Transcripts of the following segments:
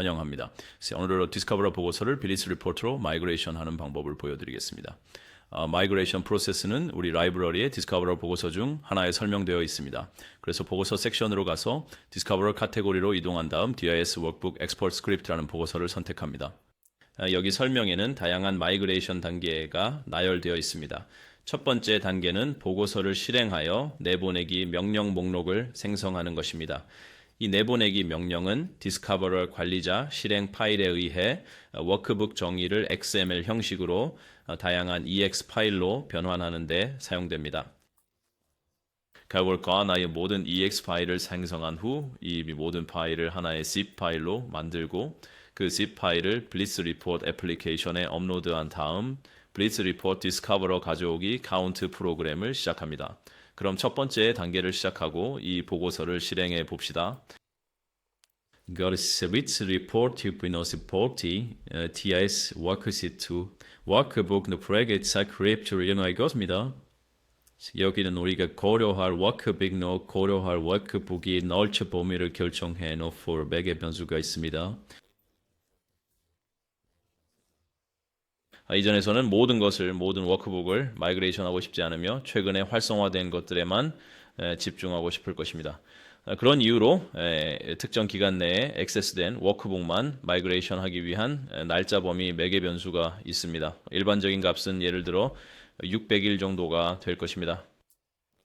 환영합니다. 오늘은 디스커버러 보고서를 빌리스 리포트로 마이그레이션 하는 방법을 보여드리겠습니다. 어, 마이그레이션 프로세스는 우리 라이브러리에 디스커버러 보고서 중 하나에 설명되어 있습니다. 그래서 보고서 섹션으로 가서 디스커버러 카테고리로 이동한 다음 DIS 워크북 엑스포트 스크립트라는 보고서를 선택합니다. 아, 여기 설명에는 다양한 마이그레이션 단계가 나열되어 있습니다. 첫 번째 단계는 보고서를 실행하여 내보내기 명령 목록을 생성하는 것입니다. 이 내보내기 명령은 디스커버러 관리자 실행 파일에 의해 워크북 정의를 XML 형식으로 다양한 EX 파일로 변환하는 데 사용됩니다. 결과 나의 모든 EX 파일을 생성한 후 이 모든 파일을 하나의 zip 파일로 만들고 그 zip 파일을 블리츠 리포트 애플리케이션에 업로드한 다음 블리츠 리포트 디스커버러 가져오기 카운트 프로그램을 시작합니다. 그럼 첫 번째 단계를 시작하고 이 보고서를 실행해 봅시다. Blitz report 유비노 스포티 TIS 워크시트 워크북 너 프레게트 사크립트를 이용하여 이것입니다. 여기는 우리가 고려할 워크빅노 고려할 워크북이 넓체 범위를 결정해 놓은 포백의 변수가 있습니다. 이전에서는 모든 것을 모든 워크북을 마이그레이션하고 싶지 않으며 최근에 활성화된 것들에만 에, 집중하고 싶을 것입니다. 아, 그런 이유로 에, 특정 기간 내에 액세스된 워크북만 마이그레이션하기 위한 에, 날짜 범위 매개 변수가 있습니다. 일반적인 값은 예를 들어 600일 정도가 될 것입니다.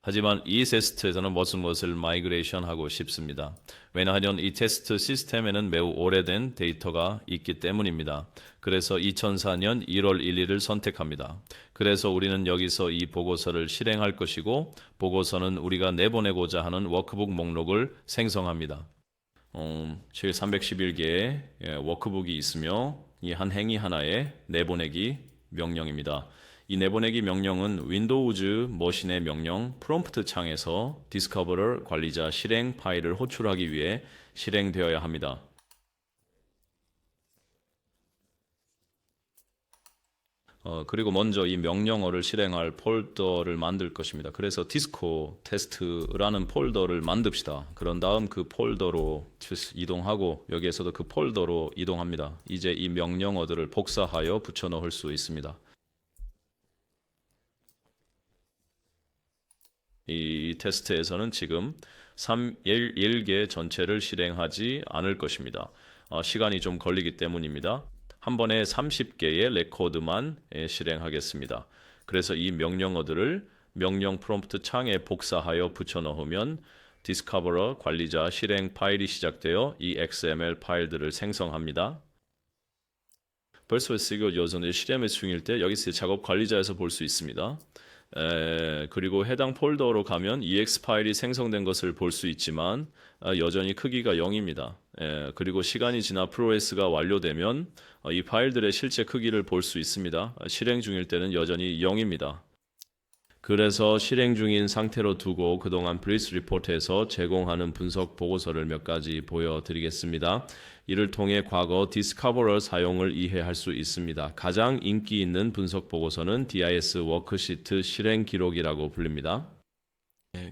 하지만 이 테스트에서는 무슨 것을 마이그레이션 하고 싶습니다. 왜냐하면 이 테스트 시스템에는 매우 오래된 데이터가 있기 때문입니다. 그래서 2004년 1월 1일을 선택합니다. 그래서 우리는 여기서 이 보고서를 실행할 것이고 보고서는 우리가 내보내고자 하는 워크북 목록을 생성합니다. 음, 311개의 예, 워크북이 있으며 이 한 행위 하나에 내보내기 명령입니다. 이 내보내기 명령은 윈도우즈 머신의 명령 프롬프트 창에서 디스커버럴 관리자 실행 파일을 호출하기 위해 실행되어야 합니다. 어, 그리고 먼저 이 명령어를 실행할 폴더를 만들 것입니다. 그래서 디스코 테스트라는 폴더를 만듭시다. 그런 다음 그 폴더로 이동하고 여기에서도 그 폴더로 이동합니다. 이제 이 명령어들을 복사하여 붙여 넣을 수 있습니다. 이 테스트에서는 지금 3, 1, 1개 전체를 실행하지 않을 것입니다. 어, 시간이 좀 걸리기 때문입니다. 한 번에 30개의 레코드만 예, 실행하겠습니다. 그래서 이 명령어들을 명령 프롬프트 창에 복사하여 붙여 넣으면 디스커버러 관리자 실행 파일이 시작되어 이 XML 파일들을 생성합니다. 벌써 쓰고 여전히 실행의 중일 때 여기서 작업 관리자에서 볼 수 있습니다. 에, 그리고 해당 폴더로 가면 ex 파일이 생성된 것을 볼 수 있지만 아, 여전히 크기가 0입니다. 에, 그리고 시간이 지나 프로세스가 완료되면 어, 이 파일들의 실제 크기를 볼 수 있습니다. 실행 중일 때는 여전히 0입니다. 그래서 실행 중인 상태로 두고 그동안 브리스 리포트에서 제공하는 분석 보고서를 몇 가지 보여드리겠습니다. 이를 통해 과거 디스커버러 사용을 이해할 수 있습니다. 가장 인기 있는 분석 보고서는 DIS 워크시트 실행 기록이라고 불립니다.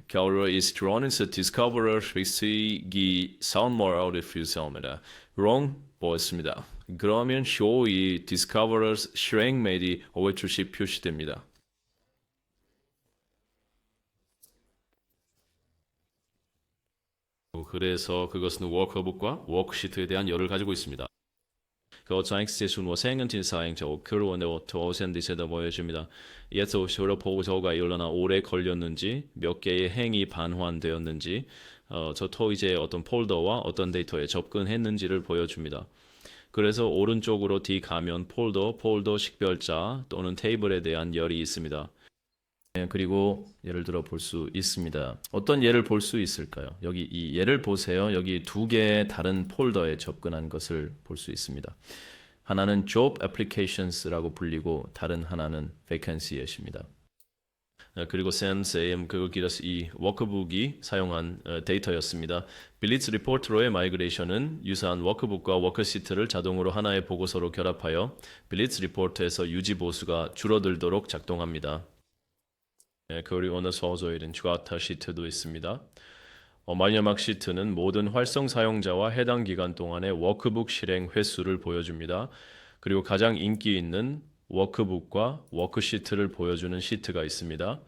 겨울로 is drawn as a discoverer 기 sound more out of us입니다. wrong 보였습니다. 그러면 show이 discoverers 실행 메디 오해출시 표시됩니다. 그래서 그것은 워크북과 워크시트에 대한 열을 가지고 있습니다. 그 그로원의 오센디세다 보여줍니다. 예서 쇼로 보고서가 일어나 오래 걸렸는지 몇 개의 행위 반환되었는지 어, 저 토이제 어떤 폴더와 어떤 데이터에 접근했는지를 보여줍니다. 그래서 오른쪽으로 D 가면 폴더, 폴더 식별자 또는 테이블에 대한 열이 있습니다. 네, 그리고 예를 들어 볼 수 있습니다. 어떤 예를 볼 수 있을까요? 여기 이 예를 보세요. 여기 두 개의 다른 폴더에 접근한 것을 볼 수 있습니다. 하나는 Job Applications라고 불리고 다른 하나는 Vacancy입니다. 네, 그리고 SAM 그거 길어서 이 워크북이 사용한 어, 데이터였습니다. 빌리츠 리포트로의 마이그레이션은 유사한 워크북과 워크시트를 자동으로 하나의 보고서로 결합하여 빌리츠 리포트에서 유지 보수가 줄어들도록 작동합니다. 네, 그리고 어느 서소일은 주가타 시트도 있습니다. 어, 마이너막 시트는 모든 활성 사용자와 해당 기간 동안의 워크북 실행 횟수를 보여줍니다. 그리고 가장 인기 있는 워크북과 워크시트를 보여주는 시트가 있습니다.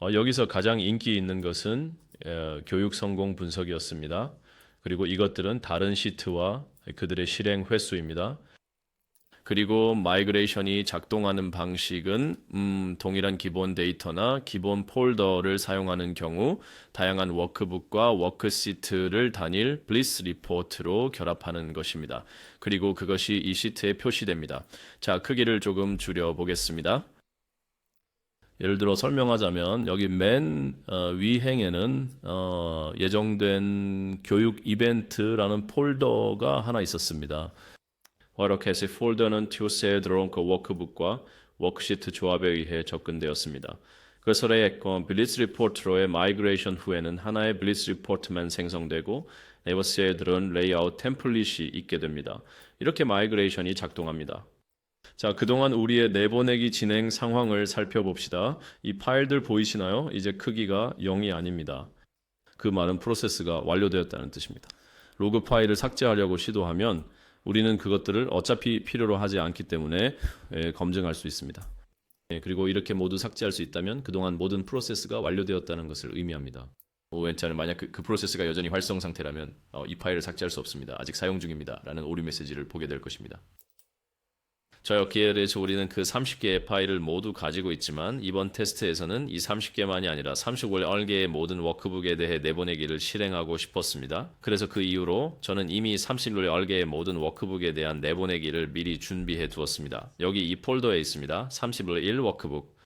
어, 여기서 가장 인기 있는 것은 에, 교육 성공 분석이었습니다. 그리고 이것들은 다른 시트와 그들의 실행 횟수입니다. 그리고 마이그레이션이 작동하는 방식은 음, 동일한 기본 데이터나 기본 폴더를 사용하는 경우 다양한 워크북과 워크시트를 단일 블리스 리포트로 결합하는 것입니다. 그리고 그것이 이 시트에 표시됩니다. 자, 크기를 조금 줄여 보겠습니다. 예를 들어 설명하자면 여기 맨 어, 위행에는 어, 예정된 교육 이벤트라는 폴더가 하나 있었습니다. 와로켓의 폴더는 튜스에 들어온 그 워크북과 워크시트 조합에 의해 접근되었습니다. 그 설의 블리츠 리포트로의 마이그레이션 후에는 하나의 블리츠 리포트만 생성되고 네버스에 들은 레이아웃 템플릿이 있게 됩니다. 이렇게 마이그레이션이 작동합니다. 자, 그동안 우리의 내보내기 진행 상황을 살펴봅시다. 이 파일들 보이시나요? 이제 크기가 0이 아닙니다. 그 말은 프로세스가 완료되었다는 뜻입니다. 로그 파일을 삭제하려고 시도하면 우리는 그것들을 어차피 필요로 하지 않기 때문에 예, 검증할 수 있습니다. 예, 그리고 이렇게 모두 삭제할 수 있다면 그동안 모든 프로세스가 완료되었다는 것을 의미합니다. 오웬차는 만약 그, 그 프로세스가 여전히 활성 상태라면 어, 이 파일을 삭제할 수 없습니다. 아직 사용 중입니다. 라는 오류 메시지를 보게 될 것입니다. 저였기에 대해서 우리는 그 30개의 파일을 모두 가지고 있지만 이번 테스트에서는 이 30개만이 아니라 31개의 모든 워크북에 대해 내보내기를 실행하고 싶었습니다. 그래서 그 이후로 저는 이미 31개의 모든 워크북에 대한 내보내기를 미리 준비해 두었습니다. 여기 이 폴더에 있습니다. 31 워크북.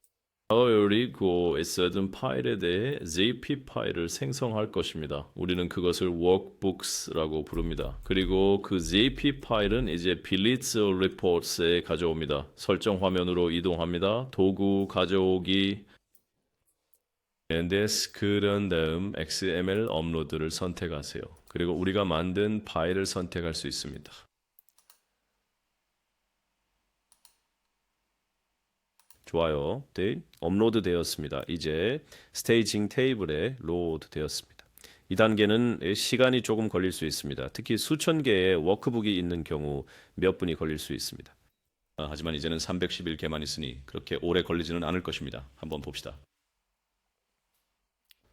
그리고 있었던 파일에 대해 zip 파일을 생성할 것입니다. 우리는 그것을 workbooks라고 부릅니다. 그리고 그 zip 파일은 이제 빌리츠 리포트에 가져옵니다. 설정 화면으로 이동합니다. 도구 가져오기 앤데스 그런 다음 XML 업로드를 선택하세요. 그리고 우리가 만든 파일을 선택할 수 있습니다. 좋아요. 네, 업로드 되었습니다. 이제 스테이징 테이블에 로드 되었습니다. 이 단계는 시간이 조금 걸릴 수 있습니다. 특히 수천 개의 워크북이 있는 경우 몇 분이 걸릴 수 있습니다. 아, 하지만 이제는 311개만 있으니 그렇게 오래 걸리지는 않을 것입니다. 한번 봅시다.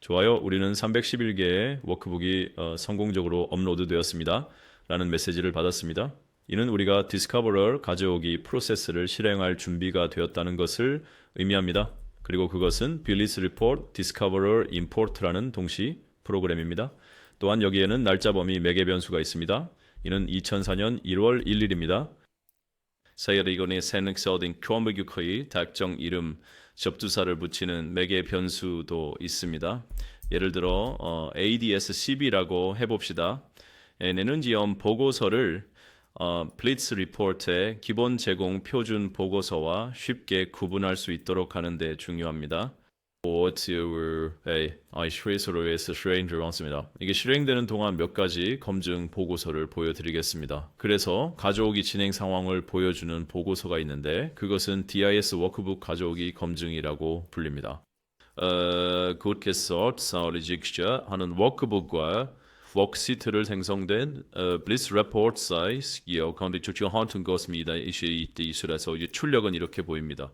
좋아요. 우리는 311개의 워크북이 어, 성공적으로 업로드 되었습니다. 라는 메시지를 받았습니다. 이는 우리가 디스커버럴 가져오기 프로세스를 실행할 준비가 되었다는 것을 의미합니다. 그리고 그것은 빌리스 리포트 디스커버럴 임포트라는 동시 프로그램입니다. 또한 여기에는 날짜 범위 매개 변수가 있습니다. 이는 2004년 1월 1일입니다. 사이리건의 세능서딩 크롬베규커의 đặc 이름 접두사를 붙이는 매개 변수도 있습니다. 예를 들어 어, ADS-CB라고 해봅시다. 얘는 지원 보고서를 어, 블리츠 리포트의 기본 제공 표준 보고서와 쉽게 구분할 수 있도록 하는데 중요합니다. 아이슈레이서로에서 실행되어 왔습니다. 이게 실행되는 동안 몇 가지 검증 보고서를 보여드리겠습니다. 그래서 가져오기 진행 상황을 보여주는 보고서가 있는데 그것은 DIS 워크북 가져오기 검증이라고 불립니다. 어, 그것께서 사우리직자 하는 워크북과 워크시트를 생성된 블리스 레포트 사이즈 요 가운데 조치가 헌튼 것입니다. 이시이시라서 이제 출력은 이렇게 보입니다.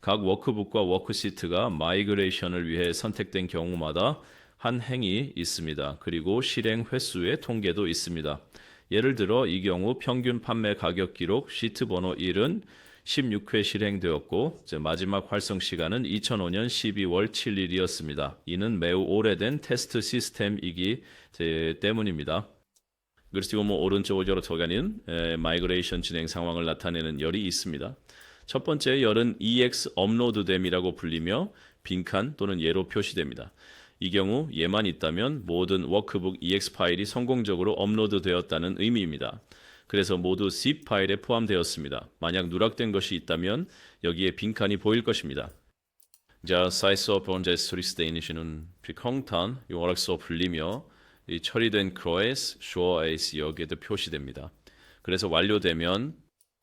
각 워크북과 워크시트가 마이그레이션을 위해 선택된 경우마다 한 행이 있습니다. 그리고 실행 횟수의 통계도 있습니다. 예를 들어 이 경우 평균 판매 가격 기록 시트 번호 1은 16회 실행되었고 마지막 활성 시간은 2005년 12월 7일이었습니다. 이는 매우 오래된 테스트 시스템이기 때문입니다. 그리고 뭐 오른쪽으로 저가는 마이그레이션 진행 상황을 나타내는 열이 있습니다. 첫 번째 열은 EX 업로드됨이라고 불리며 빈칸 또는 예로 표시됩니다. 이 경우 예만 있다면 모든 워크북 EX 파일이 성공적으로 업로드되었다는 의미입니다. 그래서 모두 zip 파일에 포함되었습니다. 만약 누락된 것이 있다면 여기에 빈칸이 보일 것입니다. 자, size of on 스토리스테이니시는 비콩탄 용어락서 불리며 이 처리된 크로에스, 쇼어에이스 여기에도 표시됩니다. 그래서 완료되면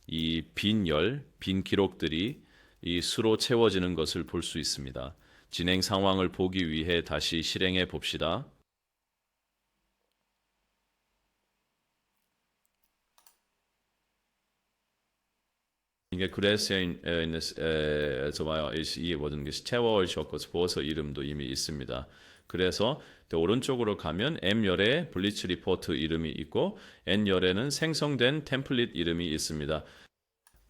이 빈 열, 빈 기록들이 이 수로 채워지는 것을 볼 수 있습니다. 진행 상황을 보기 위해 다시 실행해 봅시다. 이게 그래서 에서 이 모든 것이 채워졌고 보고서 이름도 이미 있습니다. 그래서 또 오른쪽으로 가면 M열에 블리츠 리포트 이름이 있고 N열에는 생성된 템플릿 이름이 있습니다.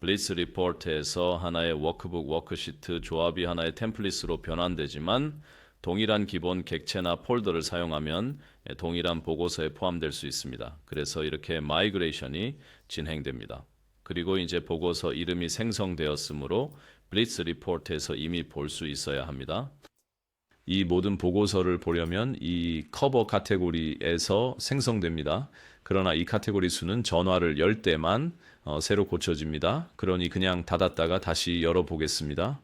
블리츠 리포트에서 하나의 워크북 워크시트 조합이 하나의 템플릿으로 변환되지만 동일한 기본 객체나 폴더를 사용하면 동일한 보고서에 포함될 수 있습니다. 그래서 이렇게 마이그레이션이 진행됩니다. 그리고 이제 보고서 이름이 생성되었으므로 블리츠 리포트에서 이미 볼 수 있어야 합니다. 이 모든 보고서를 보려면 이 커버 카테고리에서 생성됩니다. 그러나 이 카테고리 수는 전화를 열 때만 어, 새로 고쳐집니다. 그러니 그냥 닫았다가 다시 열어보겠습니다.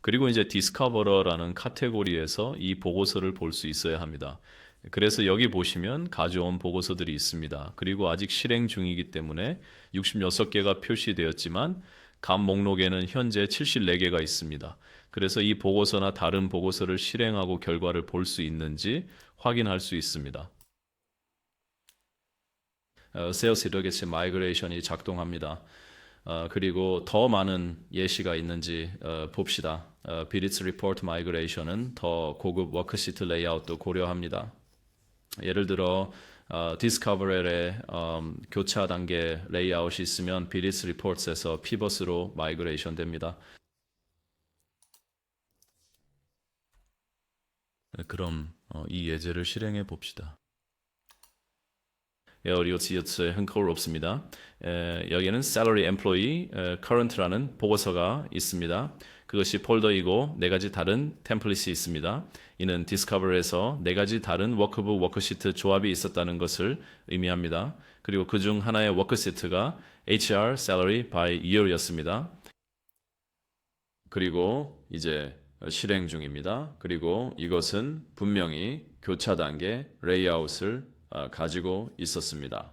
그리고 이제 디스커버러라는 카테고리에서 이 보고서를 볼 수 있어야 합니다. 그래서 여기 보시면 가져온 보고서들이 있습니다. 그리고 아직 실행 중이기 때문에 66개가 표시되었지만 감 목록에는 현재 74개가 있습니다. 그래서 이 보고서나 다른 보고서를 실행하고 결과를 볼 수 있는지 확인할 수 있습니다. 어, 세어스 이러게스 마이그레이션이 작동합니다. 어, 그리고 더 많은 예시가 있는지 어, 봅시다. 어, 비리츠 리포트 마이그레이션은 더 고급 워크시트 레이아웃도 고려합니다. 예를 들어 어, 디스커버렐의 음, 교차 단계 레이아웃이 있으면 비리츠 리포트에서 피벗으로 마이그레이션 됩니다. 네, 그럼 어, 이 예제를 실행해 봅시다. 예, 우리 요츠 흥거롭습니다. 에, 여기는 salary employee 에, current라는 보고서가 있습니다. 그것이 폴더이고 네 가지 다른 템플릿이 있습니다. 이는 디스커버에서 네 가지 다른 워크북 워크시트 조합이 있었다는 것을 의미합니다. 그리고 그 중 하나의 워크시트가 HR salary by year였습니다. 그리고 이제 실행 중입니다. 그리고 이것은 분명히 교차 단계 레이아웃을 아, 가지고 있었습니다.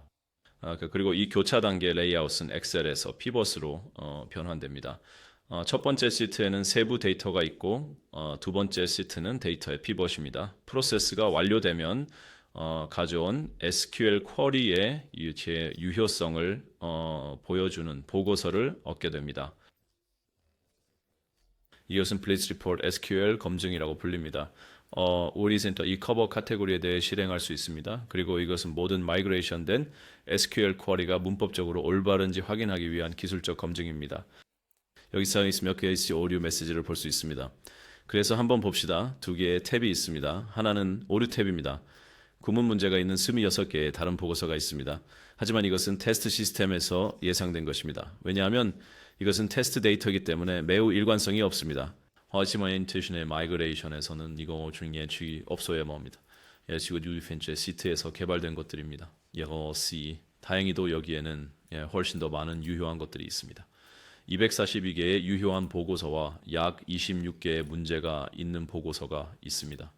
아, 그- 그리고 이 교차 단계 레이아웃은 엑셀에서 피벗으로 어, 변환됩니다. 어, 첫 번째 시트에는 세부 데이터가 있고 어, 두 번째 시트는 데이터의 피벗입니다. 프로세스가 완료되면 어, 가져온 SQL 쿼리의 유효성을 어, 보여주는 보고서를 얻게 됩니다. 이것은 블리츠 리포트 SQL 검증이라고 불립니다. 어, 우리 센터 이 커버 카테고리에 대해 실행할 수 있습니다. 그리고 이것은 모든 마이그레이션 된 SQL 쿼리가 문법적으로 올바른지 확인하기 위한 기술적 검증입니다. 여기서 있으면 KC 오류 메시지를 볼 수 있습니다. 그래서 한번 봅시다. 두 개의 탭이 있습니다. 하나는 오류 탭입니다. 구문 문제가 있는 26개의 다른 보고서가 있습니다. 하지만 이것은 테스트 시스템에서 예상된 것입니다. 왜냐하면 이것은 테스트 데이터이기 때문에 매우 일관성이 없습니다. 하지만 인투션의 마이그레이션에서는 이거 중에 주의 없어야 합니다. 예, 지금 뉴펜체 시트에서 개발된 것들입니다. C. 다행히도 여기에는 예, 훨씬 더 많은 유효한 것들이 있습니다. 242개의 유효한 보고서와 약 26개의 문제가 있는 보고서가 있습니다.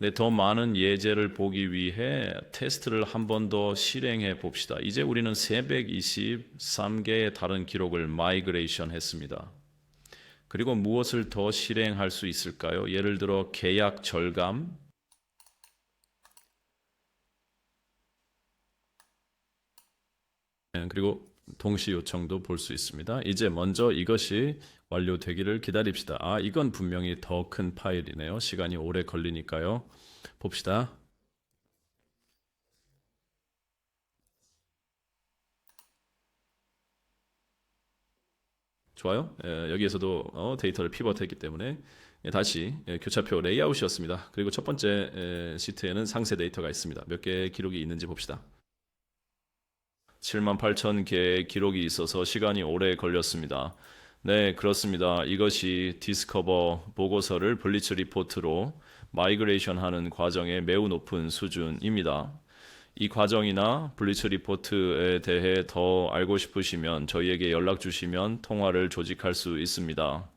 네, 더 많은 예제를 보기 위해 테스트를 한 번 더 실행해 봅시다. 이제 우리는 323개의 다른 기록을 마이그레이션 했습니다. 그리고 무엇을 더 실행할 수 있을까요? 예를 들어 계약 절감, 네, 그리고 동시 요청도 볼 수 있습니다. 이제 먼저 이것이 완료되기를 기다립시다. 아, 이건 분명히 더 큰 파일이네요. 시간이 오래 걸리니까요. 봅시다. 좋아요. 예, 여기에서도 어, 데이터를 피벗했기 때문에 예, 다시 예, 교차표 레이아웃이었습니다. 그리고 첫 번째 예, 시트에는 상세 데이터가 있습니다. 몇 개의 기록이 있는지 봅시다. 7만 8천 개의 기록이 있어서 시간이 오래 걸렸습니다. 네, 그렇습니다. 이것이 디스커버 보고서를 블리츠 리포트로 마이그레이션 하는 과정의 매우 높은 수준입니다. 이 과정이나 블리츠 리포트에 대해 더 알고 싶으시면 저희에게 연락 주시면 통화를 조직할 수 있습니다.